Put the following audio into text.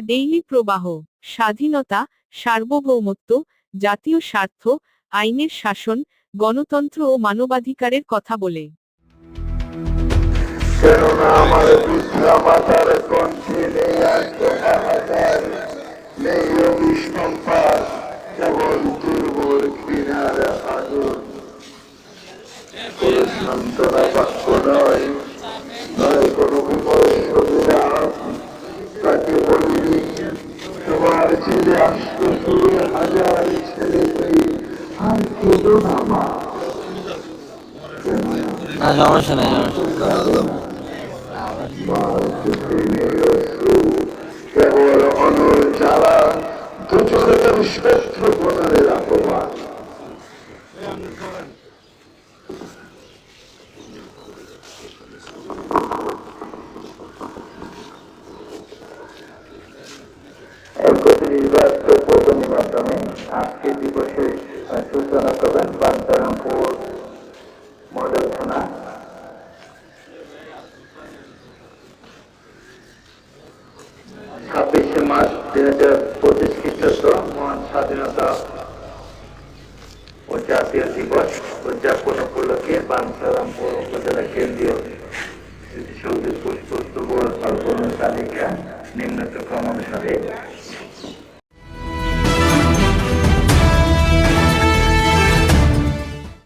Daily প্রবাহ, স্বাধীনতা, সার্বভৌমত্ব, জাতীয় স্বার্থ, আইনের শাসন, গণতন্ত্র ও মানবাধিকারের কথা বলে। কেননা নয় ছেলে আসতো শুরু হাজার ছেলে আর কেঁদো না মা সমস্যা নেই। কেবল অনুর জ্বালা দুচোখে শ্রেষ্ঠ প্রকারের একত্রিশ বার মাধ্যমে আজকে দিবসের সূচনা করবেন বান্তারামপুর মডেল থানা ছাব্বিশে মার্চ দুই হাজার পঁচিশ খ্রিস্টাব্দ মহান স্বাধীনতা ও জাতীয় দিবস উদযাপন উপলক্ষে বাঞ্ছারামপুর উপজেলা কেন্দ্রীয় তালিকা নিম্নত ক্রম অনুসারে